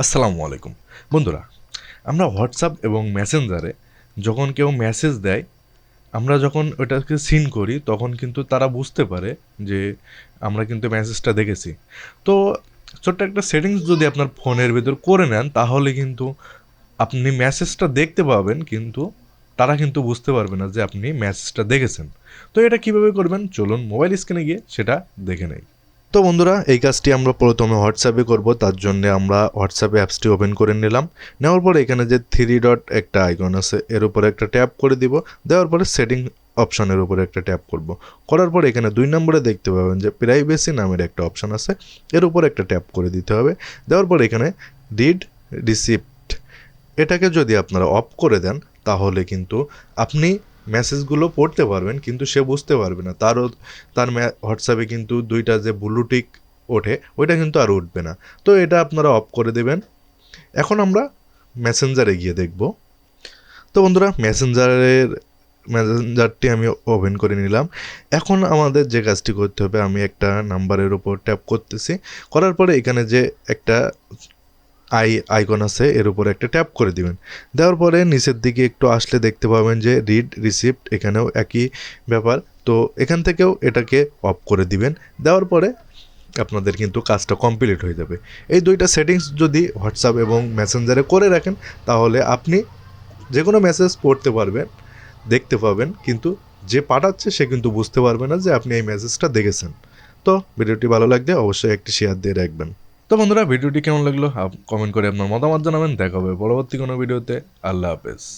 আসসালামু আলাইকুম। বন্ধুরা, আমরা হোয়াটসঅ্যাপ এবং মেসেঞ্জারে যখন কেউ মেসেজ দেয়, আমরা যখন ওটাকে সিন করি, তখন কিন্তু তারা বুঝতে পারে যে আমরা কিন্তু মেসেজটা দেখেছি। তো ছোট্ট একটা সেটিংস যদি আপনার ফোনের ভেতর করে নেন, তাহলে কিন্তু আপনি মেসেজটা দেখতে পাবেন, কিন্তু তারা কিন্তু বুঝতে পারবে না যে আপনি মেসেজটা দেখেছেন। তো এটা কীভাবে করবেন? চলুন মোবাইল স্ক্রিনে গিয়ে সেটা দেখে নেই। তো বন্ধুরা, এই কাজটি আমরা প্রথমে হোয়াটসঅ্যাপে করব, তার জন্য আমরা হোয়াটসঅ্যাপে অ্যাপসটি ওপেন করে নিলাম। নেওয়ার পরে এখানে যে থ্রি ডট একটা আইকন আছে, এর উপরে একটা ট্যাপ করে দিব। দেওয়ার পরে সেটিং অপশনের উপরে একটা ট্যাপ করব। করার পর এখানে দুই নম্বরে দেখতে পাবেন যে প্রাইভেসি নামের একটা অপশান আছে, এর উপর একটা ট্যাপ করে দিতে হবে। দেওয়ার পর এখানে ডিড রিসিপ্ট এটাকে যদি আপনারা অফ করে দেন, তাহলে কিন্তু আপনি মেসেজগুলো পড়তে পারবেন, কিন্তু সে বুঝতে পারবে না। তারও, তার হোয়াটসঅ্যাপে কিন্তু দুইটা যে ব্লুটিক ওঠে, ওইটা কিন্তু আর উঠবে না। তো এটা আপনারা অফ করে দেবেন। এখন আমরা মেসেঞ্জারে গিয়ে দেখব। তো বন্ধুরা মেসেঞ্জারের মেসেঞ্জারটি আমি ওপেন করে নিলাম। এখন আমাদের যে কাজটি করতে হবে, আমি একটা নাম্বারের উপর ট্যাপ করতেছি। করার পরে এখানে যে একটা আই আইকন আছে, এর উপরে একটা ট্যাপ করে দিবেন। দেওয়ার পরে নিচের দিকে একটু আসলে দেখতে পাবেন যে রিড রিসিপ্ট এখানেও একই ব্যাপার। তো এখান থেকেও এটাকে অফ করে দিবেন। দেওয়ার পরে আপনাদের কিন্তু কাজটা কমপ্লিট হয়ে যাবে। এই দুইটা সেটিংস যদি হোয়াটসঅ্যাপ এবং মেসেঞ্জারে করে রাখেন, তাহলে আপনি যে কোনো মেসেজ পড়তে পারবেন, দেখতে পাবেন, কিন্তু যে পাঠাচ্ছে সে কিন্তু বুঝতে পারবে না যে আপনি এই মেসেজটা দেখেছেন। তো ভিডিওটি ভালো লাগলে অবশ্যই একটি শেয়ার দিয়ে রাখবেন। তো বন্ধুরা, ভিডিওটি কেমন লাগল? কমেন্ট করে আপনার মতামত জানাবেন। দেখা হবে পরবর্তী কোনো ভিডিওতে। আল্লাহ হাফেজ।